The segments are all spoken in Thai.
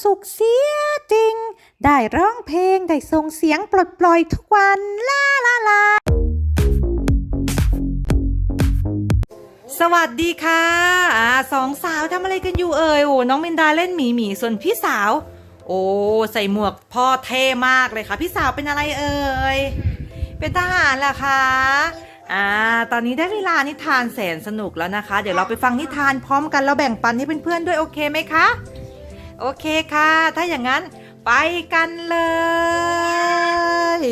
สุขเสียจริง ได้ร้องเพลง ได้ส่งเสียงปลดปล่อยทุกวันลาลาลาสวัสดีค่ะอ่าสองสาวทำอะไรกันอยู่เอ่ยโอ้น้องมินดาเล่นหมีหมีส่วนพี่สาว โอ้ใส่หมวกพ่อเท่มากเลยค่ะ พี่สาวเป็นอะไรเอ่ยเป็นทหารเหรอคะอ่าตอนนี้ได้เวลานิทานแสนสนุกแล้วนะคะ เดี๋ยวเราไปฟังนิทานพร้อมกันเราแบ่งปันให้เพื่อนๆด้วยโอเคไหมคะ โอเคค่ะ ถ้าอย่างนั้นไปกันเลย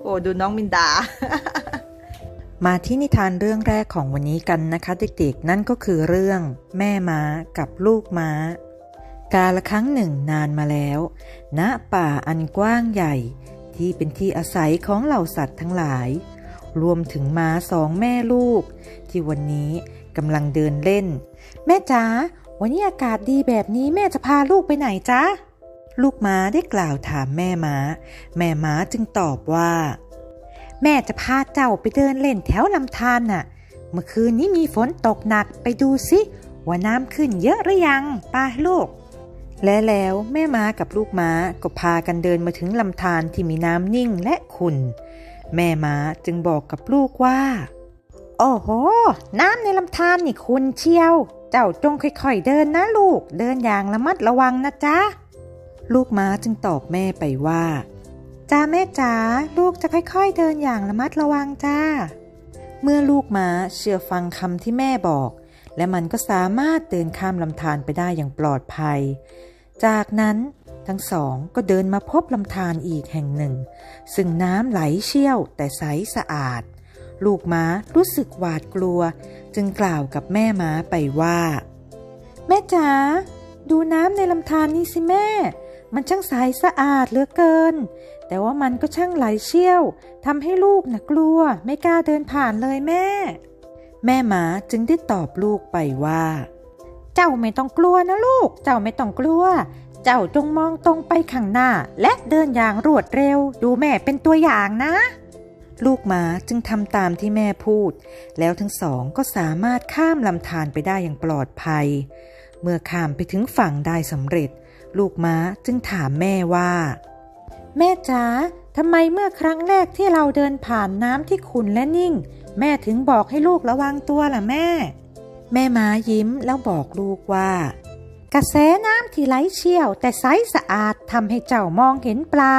โอ้ดูน้องมินดา มาที่นิทานเรื่องแรกของวันนี้กันนะคะเด็กๆ นั่นก็คือเรื่อง แม่ม้ากับลูกม้า กาละครั้งหนึ่งนานมาแล้ว ณ ป่าอันกว้างใหญ่ ที่เป็นที่อาศัยของเหล่าสัตว์ทั้งหลาย รวมถึงม้าสองแม่ลูก ที่วันนี้กำลังเดินเล่น แม่จ๋า วันนี้อากาศดีแบบนี้แม่จะพาลูกไปไหนจ๊ะ ลูกม้าได้กล่าวถามแม่ม้า แม่ม้าจึงตอบว่า แม่จะพาเจ้าไปเดินเล่นแถวลำธารน่ะ เมื่อคืนนี้มีฝนตกหนักไปดูสิว่าน้ำขึ้นเยอะหรือยังป้าลูก และแล้วแม่ม้ากับลูกม้าก็พากันเดินมาถึงลำธารที่มีน้ำนิ่งและขุ่น แม่ม้าจึงบอกกับลูกว่า โอ้โห น้ำในลำธารนี่ขุ่นเชียว เจ้าจงค่อยๆเดินนะลูก เดินอย่างระมัดระวังนะจ๊ะ ลูกม้าจึงตอบแม่ไปว่าจ้าแม่จ๋าลูกจะค่อยๆเดินอย่างระมัดระวังจ้า เมื่อลูกม้าเชื่อฟังคำที่แม่บอก และมันก็สามารถเดินข้ามลำธารไปได้อย่างปลอดภัย จากนั้นทั้งสองก็เดินมาพบลำธารอีกแห่งหนึ่ง ซึ่งน้ำไหลเชี่ยวแต่ใสสะอาด ลูกม้ารู้สึกหวาดกลัว จึงกล่าวกับแม่ม้าไปว่า แม่จ๋าดูน้ำในลำธารนี่สิแม่ มันช่างใสสะอาดเหลือเกิน แต่ว่ามันก็ช่างไหลเชี่ยวทำให้ลูกน่ะกลัว ไม่กล้าเดินผ่านเลยแม่ แม่หมาจึงได้ตอบลูกไปว่า เจ้าไม่ต้องกลัวนะลูก เจ้าไม่ต้องกลัว เจ้าจงมองตรงไปข้างหน้า และเดินอย่างรวดเร็ว ดูแม่เป็นตัวอย่างนะ ลูกหมาจึงทำตามที่แม่พูด แล้วทั้งสองก็สามารถข้ามลำธารไปได้อย่างปลอดภัย เมื่อข้ามไปถึงฝั่งได้สำเร็จ ลูกม้าจึงถามแม่ว่า แม่จ๋าทำไมเมื่อครั้งแรกที่เราเดินผ่านน้ำที่ขุ่นและนิ่ง แม่ถึงบอกให้ลูกระวังตัวล่ะแม่ แม่ม้ายิ้มแล้วบอกลูกว่า กระแสน้ำที่ไหลเชี่ยว แต่ใสสะอาดทำให้เจ้ามองเห็นปลา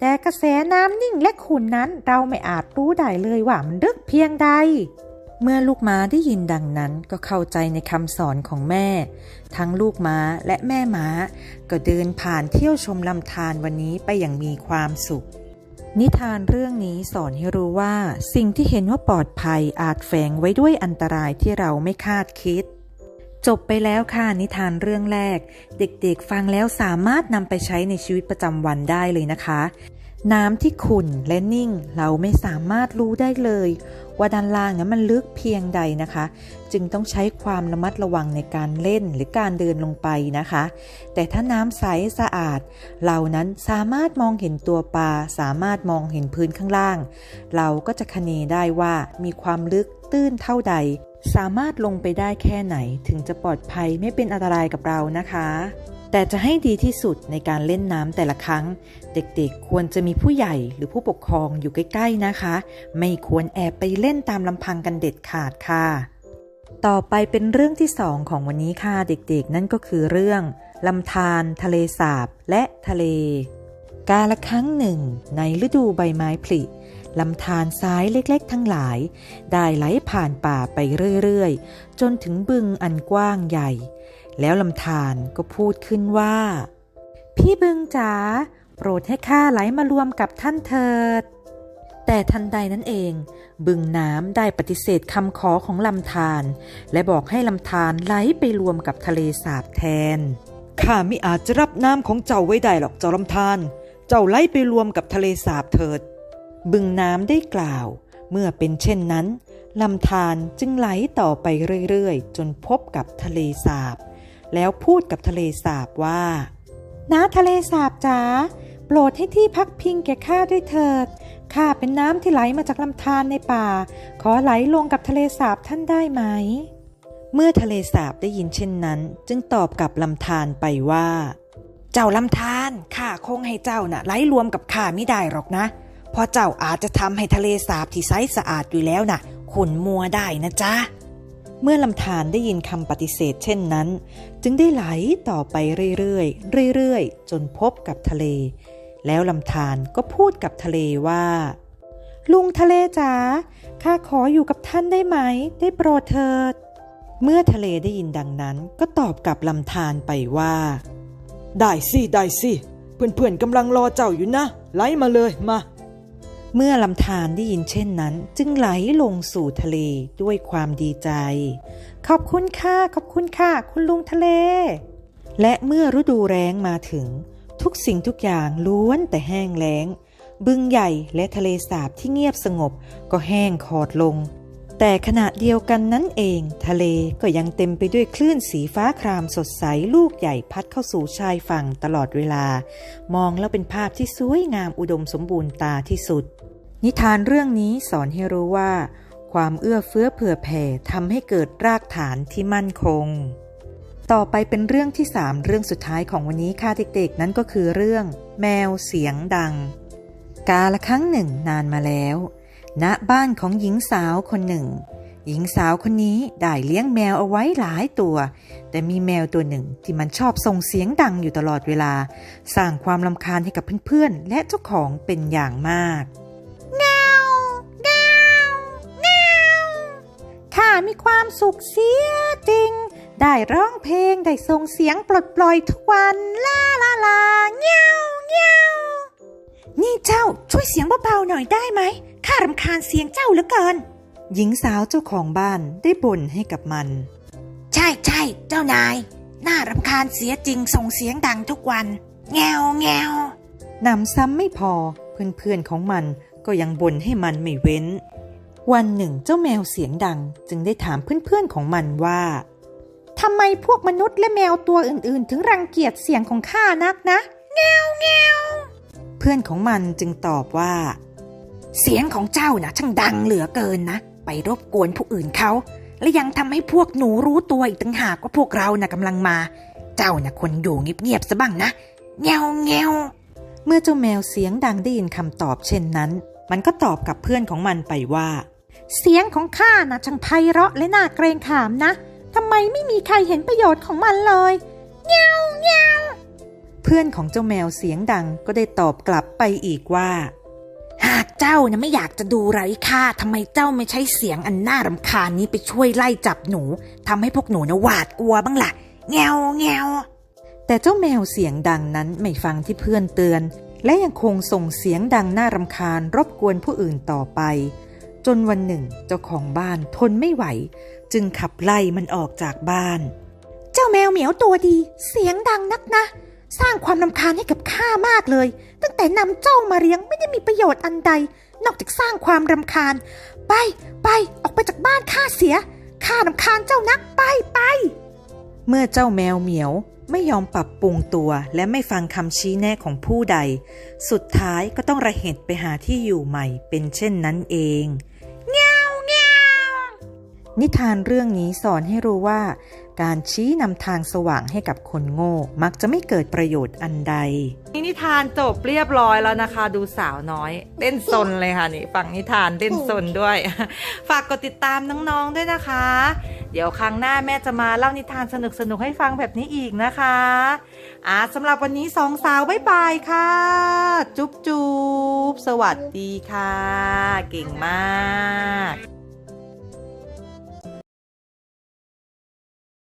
แต่กระแสน้ำนิ่งและขุ่นนั้นเราไม่อาจรู้ได้เลยว่ามันลึกเพียงใด เมื่อลูกม้าได้ยินดังนั้นก็เข้าใจในคำสอนของแม่ ทั้งลูกม้าและแม่ม้า ก็เดินผ่านเที่ยวชมลำธารวันนี้ไปอย่างมีความสุข นิทานเรื่องนี้สอนให้รู้ว่า สิ่งที่เห็นว่าปลอดภัยอาจแฝงไว้ด้วยอันตรายที่เราไม่คาดคิด จบไปแล้วค่ะนิทานเรื่องแรก เด็กๆฟังแล้วสามารถนำไปใช้ในชีวิตประจำวันได้เลยนะคะ น้ำที่ขุ่นและนิ่งเราไม่สามารถรู้ได้เลย ว่าด้านล่างนั้นมันลึกเพียงใดนะคะ จึงต้องใช้ความระมัดระวังในการเล่นหรือการเดินลงไปนะคะ แต่ถ้าน้ำใสสะอาด เรานั้นสามารถมองเห็นตัวปลาสามารถมองเห็นพื้นข้างล่าง เราก็จะคเนได้ว่ามีความลึกตื้นเท่าใด สามารถลงไปได้แค่ไหนถึงจะปลอดภัยไม่เป็นอันตรายกับเรานะคะ แต่จะให้ดีที่สุดในการเล่นน้ำแต่ละครั้ง เด็กๆควรจะมีผู้ใหญ่หรือผู้ปกครองอยู่ใกล้ๆนะคะ ไม่ควรแอบไปเล่นตามลำพังกันเด็ดขาดค่ะ ต่อไปเป็นเรื่องที่สองของวันนี้ค่ะเด็กๆ นั่นก็คือเรื่องลำธารทะเลสาบและทะเล กาละครั้งหนึ่ง ในฤดูใบไม้ผลิ ลำธารซ้ายเล็กๆ ทั้งหลาย ได้ไหลผ่านป่าไปเรื่อยๆ จนถึงบึงอันกว้างใหญ่ แล้วลำธารก็พูดขึ้นว่า พี่บึงจ๋าโปรดให้ข้าไหลมารวมกับท่านเถิด แต่ทันใดนั้นเอง บึงน้ำได้ปฏิเสธคำขอของลำธารและบอกให้ลำธารไหลไปรวมกับทะเลสาบแทนข้าไม่อาจจะรับน้ำของเจ้าไว้ได้หรอกเจ้าลำธารเจ้าไหลไปรวมกับทะเลสาบเถิด บึงน้ำได้กล่าว เมื่อเป็นเช่นนั้นลำธารจึงไหลต่อไปเรื่อยๆ จนพบกับทะเลสาบ แล้วพูดกับทะเลสาบว่าน้าทะเลสาบจ๋าโปรดให้ที่พักพิงแก่ข้าด้วยเถิดข้าเป็นน้ำที่ไหลมาจากลำธารในป่า ขอไหลลงกับทะเลสาบท่านได้ไหม เมื่อทะเลสาบได้ยินเช่นนั้น จึงตอบกับลำธารไปว่า เจ้าลำธารข้าคงให้เจ้าน่ะไหลรวมกับข้าไม่ได้หรอกนะเพราะเจ้าอาจจะทำให้ทะเลสาบที่ใสสะอาดอยู่แล้วน่ะขุ่นมัวได้นะจ๊ะ เมื่อลำธารได้ยินคำปฏิเสธเช่นนั้น จึงได้ไหลต่อไปเรื่อยๆเรื่อยๆ จนพบกับทะเล แล้วลำธารก็พูดกับทะเลว่า ลุงทะเลจ๋าข้าขออยู่กับท่านได้ไหม ได้โปรดเถิด เมื่อทะเลได้ยินดังนั้น ก็ตอบกับลำธารไปว่า ได้สิได้สิเพื่อนๆกำลังรอเจ้าอยู่นะ ไล่มาเลยมา เมื่อลำธารได้ยินเช่นนั้น จึงไหลลงสู่ทะเลด้วยความดีใจ ขอบคุณค่ะ ขอบคุณค่ะ คุณลุงทะเล และเมื่อฤดูแรงมาถึง ทุกสิ่งทุกอย่างล้วนแต่แห้งแล้ง บึงใหญ่และทะเลสาบที่เงียบสงบก็แห้งขอดลง แต่ขณะเดียวกันนั้นเอง ทะเลก็ยังเต็มไปด้วยคลื่นสีฟ้าครามสดใสลูกใหญ่พัดเข้าสู่ชายฝั่งตลอดเวลา มองแล้วเป็นภาพที่สวยงามอุดมสมบูรณ์ตาที่สุด นิทานเรื่องนี้สอนให้รู้ว่า ความเอื้อเฟื้อเผื่อแผ่ทำให้เกิดรากฐานที่มั่นคง ต่อไปเป็นเรื่องที่สามเรื่องสุดท้ายของวันนี้ค่ะเด็กๆ นั่นก็คือเรื่อง แมวเสียงดัง กาละครั้งหนึ่งนานมาแล้ว ณบ้านของหญิงสาวคนหนึ่ง หญิงสาวคนนี้ได้เลี้ยงแมวเอาไว้หลายตัว แต่มีแมวตัวหนึ่งที่มันชอบส่งเสียงดังอยู่ตลอดเวลา สร้างความลำคาญให้กับเพื่อนๆ และเจ้าของเป็นอย่างมากแมวแมวแมวข้ามีความสุขเสียจริง ได้ร้องเพลงได้ส่งเสียงปลดปล่อยทุกวันลาลาลาเงี้ยวเงี้ยว นี่เจ้าช่วยเสียงเบาๆหน่อยได้ไหมข้ารำคาญเสียงเจ้าเหลือเกิน หญิงสาวเจ้าของบ้านได้บ่นให้กับมัน ใช่ใช่เจ้านาย น่ารำคาญเสียจริงส่งเสียงดังทุกวัน แงวแงวหนำซ้ำไม่พอเพื่อนๆของมันก็ยังบ่นให้มันไม่เว้น วันหนึ่งเจ้าแมวเสียงดังจึงได้ถามเพื่อนๆของมันว่าทำไมพวกมนุษย์และแมวตัวอื่นๆ ถึงรังเกียจเสียงของข้านักนะ แงวแงว เพื่อนของมันจึงตอบว่า เสียงของเจ้านะช่างดังเหลือเกินนะ ไปรบกวนผู้อื่นเขา และยังทำให้พวกหนูรู้ตัวอีกต่างหากว่าพวกเรานะ่ะกำลังมา เจ้านะ่ะควรอยู่เงียบๆซะบ้างนะแงวแงวเมื่อเจ้าแมวเสียงดังได้ยินคำตอบเช่นนั้น มันก็ตอบกับเพื่อนของมันไปว่า เสียงของข้านะช่างไพเราะและน่าเกรงขามนะทำไมไม่มีใครเห็นประโยชน์ของมันเลยเงี้ยวเงี้ยว เพื่อนของเจ้าแมวเสียงดังก็ได้ตอบกลับไปอีกว่า หากเจ้านะไม่อยากจะดูไร้ค่าทำไมเจ้าไม่ใช้เสียงอันน่ารำคาญนี้ไปช่วยไล่จับหนูทำให้พวกหนูนะหวาดกลัวบ้างล่ะแงวแงวแต่เจ้าแมวเสียงดังนั้นไม่ฟังที่เพื่อนเตือน และยังคงส่งเสียงดังน่ารำคาญรบกวนผู้อื่นต่อไป จนวันหนึ่งเจ้าของบ้านทนไม่ไหว จึงขับไล่มันออกจากบ้าน เจ้าแมวเหมียวตัวดี เสียงดังนักนะ สร้างความรำคาญให้กับข้ามากเลย ตั้งแต่นำเจ้ามาเลี้ยงไม่ได้มีประโยชน์อันใด นอกจากสร้างความรำคาญ ไปไปออกไปจากบ้านข้าเสียข้ารำคาญเจ้านักไปไปเมื่อเจ้าแมวเหมียวไม่ยอมปรับปรุงตัวและไม่ฟังคำชี้แนะของผู้ใด สุดท้ายก็ต้องระเหตุไปหาที่อยู่ใหม่เป็นเช่นนั้นเอง นิทานเรื่องนี้สอนให้รู้ว่า การชี้นำทางสว่างให้กับคนโง่ มักจะไม่เกิดประโยชน์อันใด นี่นิทานจบเรียบร้อยแล้วนะคะ ดูสาวน้อยเล่นซนเลยค่ะนี่ฟังนิทานเล่นซนด้วย ฝากกดติดตามน้องๆด้วยนะคะ เดี๋ยวครั้งหน้าแม่จะมาเล่านิทานสนุกๆให้ฟังแบบนี้อีกนะคะอ่าสำหรับวันนี้สองสาวบ๊ายบายค่ะ จุ๊บจุ๊บสวัสดีค่ะ เก่งมาก